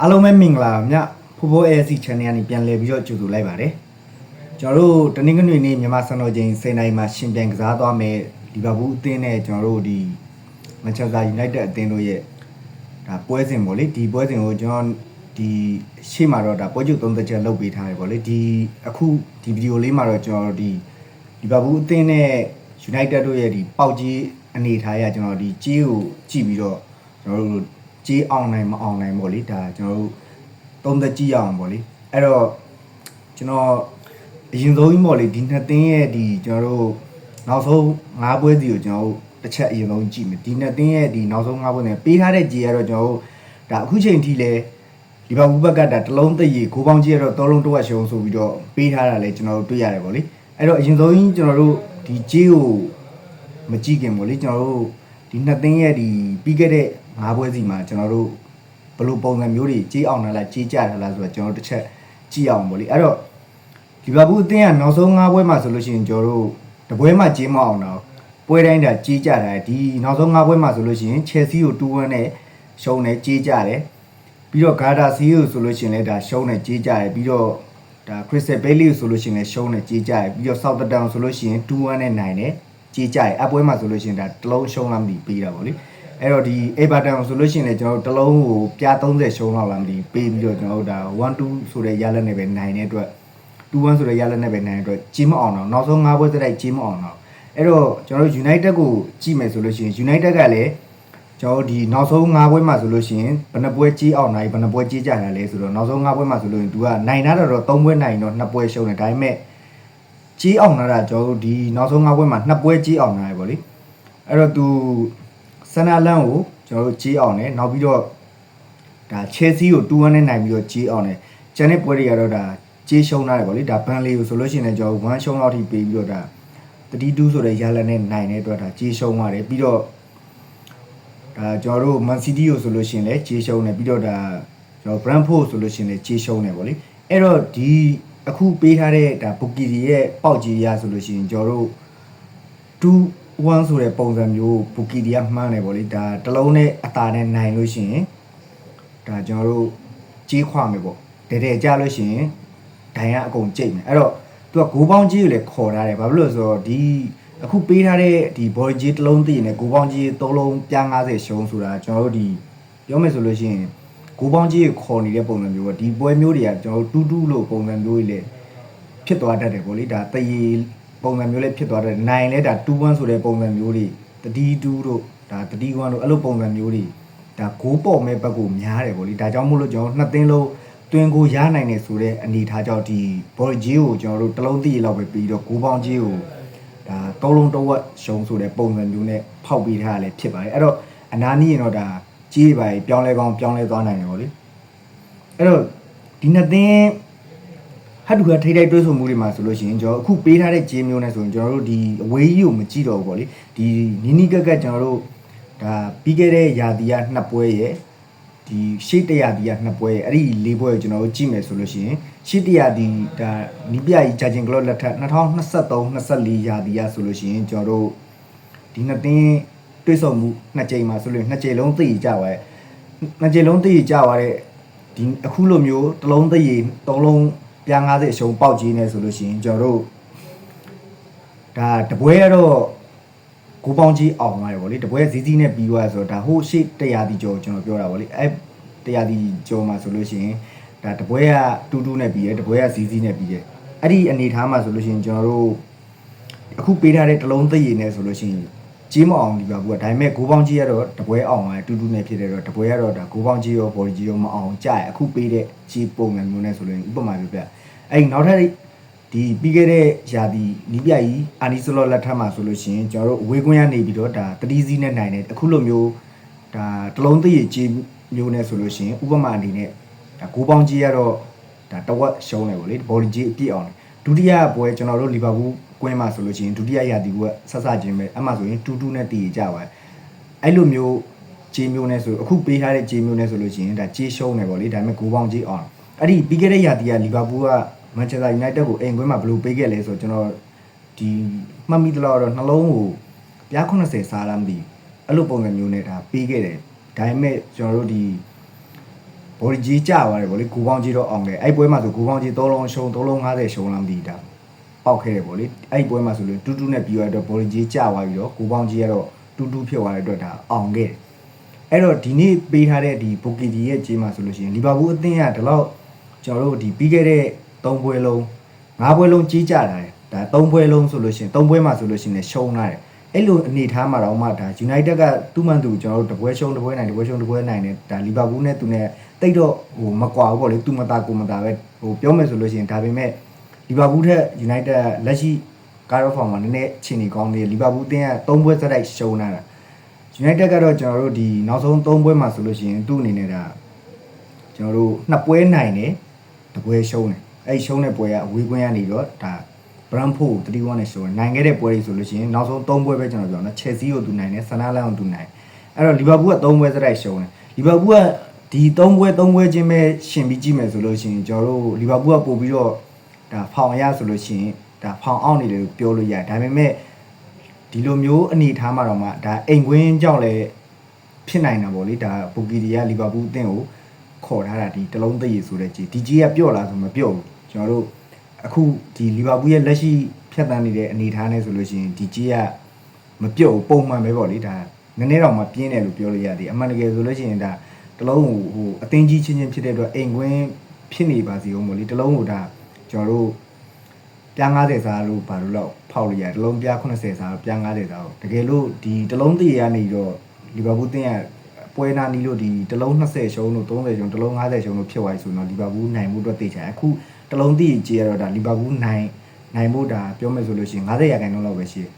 အားလုံးပဲမင်္ဂလာမြဖိုးဖိုး ASC channel ကနေပြန်လည်ပြီးတော့ကြိုဆိုလိုက်ပါတယ်ကျွန်တော်တို့တနင်္ဂနွေနေ့မြန်မာစံတော်ချိန်10:00နာရီမှာရှင်ပြန်ကစားသွားမယ်လီဗာပူးအသင်းနဲ့ကျွန်တော်တို့ဒီမန်ချက်စတာယူနိုက်တက်အသင်းတို့ရဲ့ဒါပွဲစဉ်ပေါ့လေဒီပွဲစဉ်ကိုကျွန်တော်ဒီရှေ့မှာတော့ဒါပွဲချုပ်သုံးသက်ချက်လုပ်ပေးထားတယ်ပေါ့လေဒီအခုဒီဗီဒီယိုလေးမှာတော့ကျွန်တော်တို့ဒီလီဗာပူးအသင်းနဲ့ယူနိုက်တက်တို့ရဲ့ဒီပေါက်ကြီးအနေထားရကျွန်တော်ဒီကြေးကိုကြည့်ပြီးတော့ကျွန်တော်တို့ ကြေးအောင်နိုင်မအောင်နိုင်ပေါ့လေဒါကျွန်တော်တို့သုံးသက်ကြည့်ရအောင်ပေါ့လေအဲ့တော့ကျွန်တော်အရင်ဆုံးကြီးပေါ့လေဒီနှစ်သင်းရဲ့ဒီကျွန်တော်တို့နောက်ဆုံး၅ပွဲစီကိုကျွန်တော်တို့တစ်ချက်အရင်ဆုံးကြည့်မယ်ဒီနှစ်သင်းရဲ့ဒီနောက်ဆုံး၅ပွဲနဲ့ပေးထားတဲ့ကြေကတော့ကျွန်တော်တို့ဒါအခုချိန်ထိလဲလီဗာပူးဘက်ကဒါတလုံးသက်ရည်ဂိုးပေါင်းကြီးကတော့သုံးလုံးတစ်ဝက်ရှုံးဆိုပြီးတော့ပေးထားတာလဲကျွန်တော်တို့တွေ့ရတယ်ပေါ့လေအဲ့တော့အရင်ဆုံးကြီးကျွန်တော်တို့ဒီကြေးကိုမကြည့်ခင်ပေါ့လေကျွန်တော်တို့ဒီနှစ်သင်းရဲ့ဒီပြီးခဲ့တဲ့ ၅ပွဲစီမှာကျွန်တော်တို့ဘယ်လိုပုံစံမျိုးတွေကြီးအောင်လားကြီးကြတာလားဆိုတော့ကျွန်တော်တို့တစ်ချက်ကြည့်အောင်ပေါ့လေအဲ့တော့လီဗာပူးအသင်းကနောက်ဆုံး၅ပွဲမှာဆိုလို့ရှိရင်ကျွန်တော်တို့တပွဲမှာကြီးမအောင်တော့ပွဲတိုင်းဒါကြီးကြတာဒီနောက်ဆုံး၅ပွဲမှာဆိုလို့ရှိရင် Chelsea ကို2-1နဲ့ရှုံးတယ်ကြီးကြတယ်ပြီးတော့ Garda C ကိုဆိုလို့ရှိရင်လည်းဒါရှုံးတယ်ကြီးကြတယ်ပြီးတော့ဒါ Crystal Palace ကိုဆိုလို့ရှိရင်လည်းရှုံးတယ်ကြီးကြတယ်ပြီးတော့ Southampton ဆိုလို့ရှိရင်2-1နဲ့နိုင်တယ်ကြီးကြတယ်အပွဲမှာဆိုလို့ရှိရင်ဒါတစ်လုံးရှုံးလားမသိပေးတာပေါ့လေ အဲ့တော့ဒီ Everton ဆိုလို့ရှိရင်လည်းကျွန်တော်တို့တစ်လုံးကိုပြား30ရှုံးလောက်လာမသိပေးပြီးတော့ကျွန်တော်တို့ဒါ1-2ဆိုတဲ့ရလက်နဲ့ပဲနိုင်တဲ့အတွက်2-1ဆိုတဲ့ရလက်နဲ့ပဲနိုင်တဲ့အတွက်ကြီးမအောင်တော့နောက်ဆုံး၅ပွဲစတိုက်ကြီးမအောင်တော့အဲ့တော့ကျွန်တော်တို့ United ကိုကြည့်မယ်ဆိုလို့ရှိရင် United ကလည်းကျွန်တော်တို့ဒီနောက်ဆုံး၅ပွဲမှာဆိုလို့ရှိရင်ဘယ်နှပွဲကြီးအောင်နိုင်ဘယ်နှပွဲကြီးကြတာလဲဆိုတော့နောက်ဆုံး၅ပွဲမှာဆိုလို့ရင် तू ကနိုင်တာတော့3ပွဲနိုင်တော့2ပွဲရှုံးတယ်ဒါပေမဲ့ကြီးအောင်လာတာကျွန်တော်တို့ဒီနောက်ဆုံး၅ပွဲမှာ2ပွဲကြီးအောင်လာတယ်ဗောလေအဲ့တော့ तू ဆန်နာလန်ကိုကျွန်တော်တို့ကြီးအောင်တယ်နောက်ပြီးတော့ဒါ Chelsea ကို2-1နဲ့နိုင်ပြီးတော့ကြီးအောင်တယ်ကျန်တဲ့ပွဲတွေကတော့ဒါကြီးရှုံးလာတယ်ဗောလေဒါဘန်လီကိုဆိုလို့ရှိရင်လည်းကျွန်တော်1ရှုံးလောက်ထိပေးပြီးတော့ဒါ32ဆိုတဲ့ရလနဲ့နိုင်တဲ့အတွက်ဒါကြီးရှုံးသွားတယ်ပြီးတော့ဒါကျွန်တော်တို့ Man City ကိုဆိုလို့ရှိရင်လည်းကြီးရှုံးတယ်ပြီးတော့ဒါကျွန်တော် Brentford ဆိုလို့ရှိရင်လည်းကြီးရှုံးတယ်ဗောလေအဲ့တော့ဒီအခုပေးထားတဲ့ဒါ Bookie ရဲ့ပေါက်ကြီးရဆိုလို့ရှိရင်ကျွန်တော်တို့ 2 1ဆိုတဲ့ပုံစံမျိုးဘူကီဒီကမှန်းတယ်ဗောလေဒါတစ်လုံးနဲ့အตาနဲ့နိုင်လို့ရှိရင်ဒါကျွန်တော်တို့ကြီးခွမယ်ပေါ့တဲတဲကြလို့ရှိရင်ဒိုင်ကအကုန်ကြိတ်မယ်အဲ့တော့သူကဂိုးပေါင်းကြီးကိုလည်းခေါ်ထားတယ်ဘာဖြစ်လို့လဲဆိုတော့ဒီအခုပေးထားတဲ့ဒီ body ကြီးတစ်လုံးသိရင်လည်းဂိုးပေါင်းကြီးသုံးလုံးပြား90ရှုံးဆိုတာကျွန်တော်တို့ဒီပြောမယ်ဆိုလို့ရှိရင်ဂိုးပေါင်းကြီးကိုခေါ်နေတဲ့ပုံစံမျိုးပေါ့ဒီပွဲမျိုးတွေကကျွန်တော်တို့တူးတူးလို့ပုံစံမျိုးတွေလည်းဖြစ်သွားတတ်တယ်ဗောလေဒါတရေ ပုံစံမျိုးလေးဖြစ်သွားတယ်နိုင်လဲဒါ2-1ဆိုတဲ့ပုံစံမျိုးတွေတတိ2တို့ဒါတတိ1တို့အဲ့လိုပုံစံမျိုးတွေဒါဂိုးပေါ်မဲ့ဘက်ကိုများတယ်ဗောလေဒါကြောင့်မို့လို့ကျွန်တော်နှစ်သင်းလုံးတွင်ကိုရနိုင်တယ်ဆိုတဲ့အနေထားကြောင့်ဒီဘော်ဂျီကိုကျွန်တော်တို့တစ်လုံးတည်းလောက်ပဲပြီးတော့ဂိုးပေါင်းကြီးကိုဒါသုံးလုံးတစ်ဝက်ရှုံးဆိုတဲ့ပုံစံမျိုးနဲ့ဖောက်ပေးထားရလဲဖြစ်ပါတယ်အဲ့တော့အနာနီးရင်တော့ဒါကြီးပါပြောင်းလဲကောင်းပြောင်းလဲသွားနိုင်တယ်ဗောလေအဲ့တော့ဒီနှစ်သင်း ဟတ်တူကထိထိုက်တွဲဆိုမှုတွေမှာဆိုလို့ရှိရင်ကျွန်တော်အခုပေးထားတဲ့ဂျင်းမျိုးနဲ့ဆိုရင်ကျွန်တော်တို့ဒီအဝေးကြီးကိုမကြည့်တော့ဘူးပေါ့လေဒီနီနီကက်ကက်ကျွန်တော်တို့ဒါပြီးခဲ့တဲ့ယာတီကနှစ်ပွဲရဲ့ဒီရှေ့တရာတီကနှစ်ပွဲရဲ့အဲ့ဒီလေးပွဲကိုကျွန်တော်တို့ကြည့်မယ်ဆိုလို့ရှိရင်ရှေ့တရာတီဒါနီးပြကြီးဂျာဂျင်ကလော့လက်ထက်2023 24ယာတီကဆိုလို့ရှိရင်ကျွန်တော်တို့ဒီနှစ်သင်းတွဲဆုံမှုနှစ်ကြိမ်မှာဆိုလို့နှစ်ကြိမ်လုံးသိကြပါရဲ့နှစ်ကြိမ်လုံးသိကြပါတဲ့ဒီအခုလိုမျိုးတစ်လုံးသရေသုံးလုံး ပြား90အရှုံးပေါက်ကြီးနေဆိုလို့ရှိရင်ကျွန်တော်တို့ဒါတပွဲကတော့ကိုပေါင်းကြီးအောင်သွားတယ်ဗောလေတပွဲဇီးဇီးနဲ့ပြီးသွားဆိုတော့ဒါဟိုရှေ့တရားတီကျော်ကျွန်တော်ပြောတာဗောလေအဲတရားတီကျော်မှာဆိုလို့ရှိရင်ဒါတပွဲကတူးတူးနဲ့ပြီးရဲတပွဲကဇီးဇီးနဲ့ပြီးရဲအဲ့ဒီအနေထားမှာဆိုလို့ရှိရင်ကျွန်တော်တို့အခုပေးထားတဲ့တစ်လုံးသရေနဲ့ဆိုလို့ရှိရင် ကြီးမအောင်ဒီပါဘူးကဒါပေမဲ့ဂိုးပေါင်းကြီးကတော့တပွဲအောင်သွားတယ်တူတူနဲ့ဖြစ်တယ်တော့တပွဲကတော့ဒါဂိုးပေါင်းကြီးရောဘော်ဒီကြီးရောမအောင်ကြရအခုပေးတဲ့ကြီးပုံစံမျိုးနဲ့ဆိုလို့ဥပမာပြပြအဲ့ဒီနောက်ထပ်ဒီပြီးခဲ့တဲ့ယာဒီနီးပြကြီးအာနီစလော့လက်ထက်မှာဆိုလို့ရှိရင်ကျွန်တော်တို့အဝေးကွင်းကနေပြီးတော့ဒါတတိစီးနဲ့နိုင်တယ်အခုလိုမျိုးဒါတလုံးသရေကြီးမျိုးနဲ့ဆိုလို့ရှိရင်ဥပမာအနေနဲ့ဒါဂိုးပေါင်းကြီးကတော့ဒါတဝက်ရှုံးတယ်ဗောလေဘော်ဒီကြီးအပြည့်အောင်တယ်ဒုတိယပွဲကျွန်တော်တို့လီဗာပူး ကွင်းမှာဆိုလို့ရှိရင်ဒုတိယရာသီကဆက်စချင်းပဲအမှဆိုရင်2-2နဲ့တည်ကြပါတယ်အဲ့လိုမျိုးဂျေမျိုးနဲ့ဆိုအခုပေးထားတဲ့ဂျေမျိုးနဲ့ဆိုလို့ရှိရင်ဒါဂျေရှုံးတယ်ဗောလေဒါပေမဲ့ဂိုးပေါင်းဂျေအောင်အဲ့ဒီပြီးခဲ့တဲ့ရာသီကလီဗာပူးကမန်ချက်စတာယူနိုက်တက်ကိုအိမ်ကွင်းမှာဘယ်လိုပေးခဲ့လဲဆိုတော့ကျွန်တော်ဒီမှတ်မိသလောက်တော့နှလုံးကိုပြား80စားလားမသိဘူးအဲ့လိုပုံစံမျိုးနဲ့ဒါပေးခဲ့တယ်ဒါပေမဲ့ကျွန်တော်တို့ဒီဘော်ဒီကြီးကြသွားတယ်ဗောလေဂူပေါင်းကြီးတော့အောင်တယ်အဲ့ပွဲမှာဆိုဂူပေါင်းကြီး3လုံးရှုံး3လုံး50ရှုံးလားမသိတာ ပေါက်ခဲ့တယ်ဗောလေအဲ့ပွဲမှာဆိုလို့တူတူနဲ့ပြီးရတော့ဘော်ဒီကြီးကြသွားပြီးတော့ဂူပေါင်းကြီးကတော့တူတူဖြစ်သွားတဲ့အတွက်ဒါအောင်ခဲ့တယ်အဲ့တော့ဒီနေ့ပေးထားတဲ့ဒီဘိုကီဒီရဲ့ကြေးမှာဆိုလို့ရှိရင်လီဗာပူးအသင်းကဒီလောက်ကျွန်တော်တို့ဒီပြီးခဲ့တဲ့3ပွဲလုံး5ပွဲလုံးကြီးကြတာတယ်ဒါ3ပွဲလုံးဆိုလို့ရှိရင်3ပွဲမှာဆိုလို့ရှိရင်လည်းရှုံးလာတယ်အဲ့လိုအနေထားမှာတော့မှဒါ United ကသူ့မှန်သူကျွန်တော်တို့တပွဲရှုံးတပွဲနိုင်တပွဲရှုံးတပွဲနိုင်တယ်ဒါလီဗာပူးနဲ့သူနဲ့တိတ်တော့ဟိုမကွာဘူးပေါ့လေသူမသားကိုမသားပဲဟိုပြောမယ်ဆိုလို့ရှိရင်ဒါပေမဲ့ လီဗာပူးထက် United ကလက်ရှိကားရောဖောင်မှာနည်းနည်းခြေနေကောင်းသေးတယ်လီဗာပူးအသင်းက၃ပွဲစတိုက်ရှုံးလာတာ United ကတော့ကျွန်တော်တို့ဒီနောက်ဆုံး၃ပွဲမှာဆိုလို့ရှိရင်သူ့အနေနဲ့ဒါကျွန်တော်တို့နှစ်ပွဲနိုင်တယ်တပွဲရှုံးတယ်အဲ့ရှုံးတဲ့ပွဲကအဝေးကွင်းကနေတော့ဒါ Brentford 3-1နဲ့ရှုံးတယ်နိုင်ခဲ့တဲ့ပွဲတွေဆိုလို့ရှိရင်နောက်ဆုံး3ပွဲပဲကျွန်တော်ပြောနော် Chelsea ကိုသူနိုင်တယ် Sunderland ကိုသူနိုင်အဲ့တော့ Liverpool က3ပွဲစတိုက်ရှုံးတယ် Liverpool ကဒီ3ပွဲ3ပွဲချင်းပဲရှင်ပြီးကြည့်မယ်ဆိုလို့ရှိရင်ကျွန်တော်တို့ Liverpool ကပို့ပြီးတော့ ဒါဖောင်ရဆိုလို့ရှိရင်ဒါဖောင်အောင်နေတယ်လို့ပြောလို့ရတယ်ဒါပေမဲ့ဒီလိုမျိုးအနေထားမှာတော့မှဒါအိမ်ကွင်းကြောင့်လည်းဖြစ်နိုင်တာပေါ့လေဒါဘူဂီဒီယာလီဗာပူးအသင်းကိုခေါ်ထားတာဒီတလုံးသိရဆိုတဲ့ကြီးဒီကြီးကပြော့လာဆိုမပြော့ဘူးကျွန်တော်တို့အခုဒီလီဗာပူးရဲ့လက်ရှိဖြတ်တန်းနေတဲ့အနေအထားနဲ့ဆိုလို့ရှိရင်ဒီကြီးကမပြုတ်ဘူးပုံမှန်ပဲပေါ့လေဒါနည်းနည်းတော့မှပြင်းတယ်လို့ပြောလို့ရတယ်အမှန်တကယ်ဆိုလို့ရှိရင်ဒါတလုံးဟိုဟိုအတင်းကြီးချင်းချင်းဖြစ်တဲ့အတွက်အိမ်ကွင်းဖြစ်နေပါစီအောင်ပေါ့လေတလုံးဟိုဒါ ကျွန်တော်တို့ပြား90စားလို့ဘာလို့လောက်ဖောက်လို့ရတယ်တလုံးပြား80စားပြား90စားကိုတကယ်လို့ဒီတလုံးတည်းရကနေတော့လီဗာပူးတင်းရပွဲနာနီလို့ဒီတလုံး20ရှုံးလို့30ရှုံးတလုံး50ရှုံးလို့ဖြစ်သွားပြီဆိုတော့လီဗာပူးနိုင်မှုအတွက်တေချာအခုတလုံးတိကြီးရတော့ဒါလီဗာပူးနိုင်နိုင်ဖို့ဒါပြောမယ်ဆိုလို့ရှိရင်90ရာခိုင်နှုန်းလောက်ပဲရှိတယ်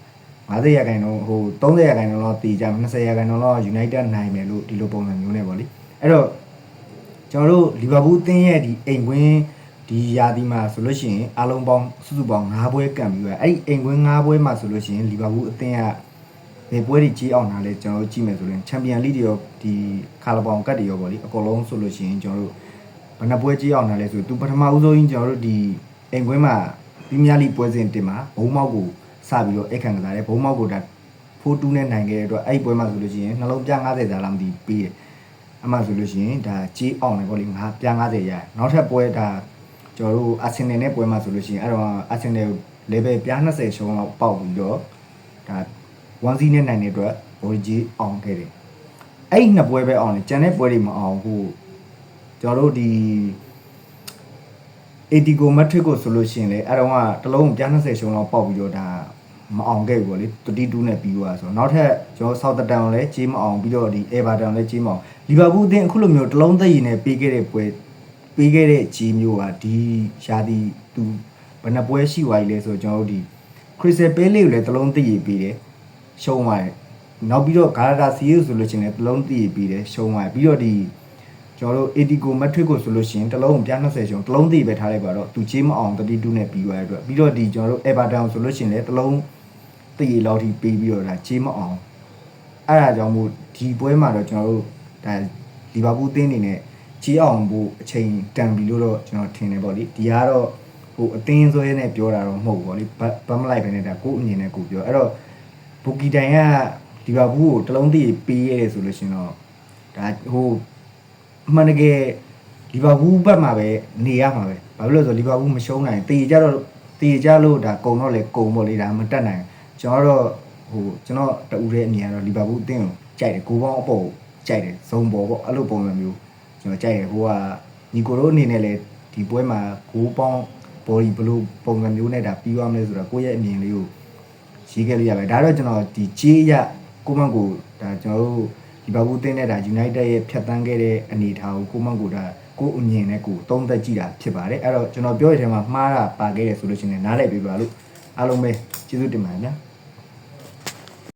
90ရာခိုင်နှုန်းဟို30ရာခိုင်နှုန်းလောက်တည်ကြ20ရာခိုင်နှုန်းလောက် United နိုင်မယ်လို့ဒီလိုပုံစံမျိုးနဲ့ပေါ့လေအဲ့တော့ကျွန်တော်တို့လီဗာပူးအသင်းရဲ့ဒီအိမ်ကွင်း ဒီယာဒီမှာဆိုလို့ရှိရင်အလုံးပေါင်းစုစုပေါင်း9ပွဲကံပြီးတော့အဲ့ဒီအိမ်ကွင်း9ပွဲမှာဆိုလို့ရှိရင်လီဗာပူးအသင်းကဒီပွဲတွေကြီးအောင်တာလဲကျွန်တော်တို့ကြည့်မယ်ဆိုရင်ချန်ပီယံလိတွေရောဒီခါလဘောင်ကတ်တွေရောပေါ့လေအကုန်လုံးဆိုလို့ရှိရင်ကျွန်တော်တို့ဘယ်နှပွဲကြီးအောင်နာလဲဆိုသူပထမဦးဆုံးကြီးကျွန်တော်တို့ဒီအိမ်ကွင်းမှာပရီးမီးယားလိပွဲစဉ်တင်မှာဘုံမောက်ကိုစပြီးတော့အခန့်ကစားတယ်ဘုံမောက်ကိုဒါ4-2နဲ့နိုင်ခဲ့တဲ့အတွက်အဲ့ဒီပွဲမှာဆိုလို့ရှိရင်နှလုံးပြ90ဇာလားမသိဘူးပြီးတယ်အမှဆိုလို့ရှိရင်ဒါကြီးအောင်တယ်ပေါ့လေငါပြ90ရတယ်နောက်ထပ်ပွဲဒါ ကျွန်တော်တို့အာဆင်နယ်နဲ့ပွဲမှာဆိုလို့ရှိရင်အဲ့တော့အာဆင်နယ် level ပြ20ရှုံးလောက်ပေါက်ပြီးတော့ဒါ1စီးနဲ့နိုင်တဲ့အတွက်ဘော်ကြီးအောင်ခဲ့တယ်အဲ့ဒီနှစ်ပွဲပဲအောင်တယ်ကျန်တဲ့ပွဲတွေမအောင်ဘူးကျွန်တော်တို့ဒီ AT ကို metric ကိုဆိုလို့ရှိရင်လေအဲ့တော့ကတစ်လုံးပြား20ရှုံးလောက်ပေါက်ပြီးတော့ဒါမအောင်ခဲ့ဘူးပေါ့လေ32နဲ့ပြီးသွားဆိုတော့နောက်ထပ်ကျွန်တော် Southampton ကိုလည်းကြီးမအောင်ပြီးတော့ဒီ Everton လည်းကြီးမအောင်လီဗာပူးအသင်းအခုလိုမျိုးတစ်လုံးသက်ရည်နဲ့ပေးခဲ့တဲ့ပွဲ ပေးခဲ့တဲ့ကြီးမျိုးကဒီရှာဒီသူဘယ်နှပွဲရှိသွားပြီလဲဆိုတော့ကျွန်တော်တို့ဒီ Crystal Palace ကိုလည်းတစ်လုံးသက်ရည်ပေးတယ်ရှုံးသွားတယ်နောက်ပြီးတော့ Galaxy ကိုဆိုလို့ရှိရင်လည်းတစ်လုံးသက်ရည်ပေးတယ်ရှုံးသွားတယ်ပြီးတော့ဒီကျွန်တော်တို့ AT ကို metric ကိုဆိုလို့ရှိရင်တစ်လုံးပြ20ရှုံးတစ်လုံးသေးပဲထားလိုက်ပါတော့သူချေးမအောင်32နဲ့ပြီးသွားတဲ့အတွက်ပြီးတော့ဒီကျွန်တော်တို့ Everton ဆိုလို့ရှိရင်လည်းတစ်လုံးသေးလောက်ထိပေးပြီးတော့ဒါချေးမအောင်အဲ့ဒါကြောင့်မို့ဒီပွဲမှာတော့ကျွန်တော်တို့ဒါလီဗာပူးတင်းနေနဲ့ ချေးအောင်ဖို့အချိန်တန်ပြီလို့တော့ကျွန်တော်ထင်တယ်ပေါ့လေဒီကတော့ဟိုအတင်းဆွဲနဲ့ပြောတာတော့မဟုတ်ဘူးပေါ့လေဘတ်ဘတ်မလိုက်ပဲနဲ့ဒါကိုယ့်အမြင်နဲ့ကိုယ်ပြောအဲ့တော့ဘူကီတိုင်ကလီဗာပူးကိုတစ်လုံးသေးပေးရတယ်ဆိုလို့ရှိရင်တော့ဒါဟိုအမှန်တကယ်လီဗာပူးဘက်မှာပဲနေရမှာပဲဘာဖြစ်လို့လဲဆိုလီဗာပူးမရှုံးနိုင်တေကြတော့တေကြလို့ဒါကုံတော့လေကုံပေါ့လေဒါမတက်နိုင်ကျွန်တော်တော့ဟိုကျွန်တော်တူတဲ့အမြင်ကတော့လီဗာပူးအသင်းကိုကြိုက်တယ်ကိုပေါင်းအပေါ်ကြိုက်တယ်ဇုံပေါ်ပေါ့အဲ့လိုပုံစံမျိုး ကျွန်တော်ကြိုက်တယ်ဟိုကညီကိုတို့အနေနဲ့လေဒီပွဲမှာကိုပေါင်းဘော်ဒီဘလို့ပုံစံမျိုးနဲ့ဒါပြီးသွားမလဲဆိုတော့ကိုယ့်ရဲ့အမြင်လေးကိုရေးခဲ့လို့ရပါတယ်ဒါတော့ကျွန်တော်ဒီကြေးရကိုမန့်ကိုဒါကျွန်တော်တို့ဒီဘာဘူးတင်းတဲ့ဒါ United ရဲ့ဖြတ်တန်းခဲ့တဲ့အနေအထားကိုကိုမန့်ကိုဒါကိုအမြင်နဲ့ကိုသုံးသက်ကြည့်တာဖြစ်ပါတယ်အဲ့တော့ကျွန်တော်ပြောရတဲ့ထဲမှာမှားတာပါခဲ့တယ်ဆိုလို့ရှိရင်နားလည်ပေးပါလို့အားလုံးပဲကျေးဇူးတင်ပါတယ်ဗျာ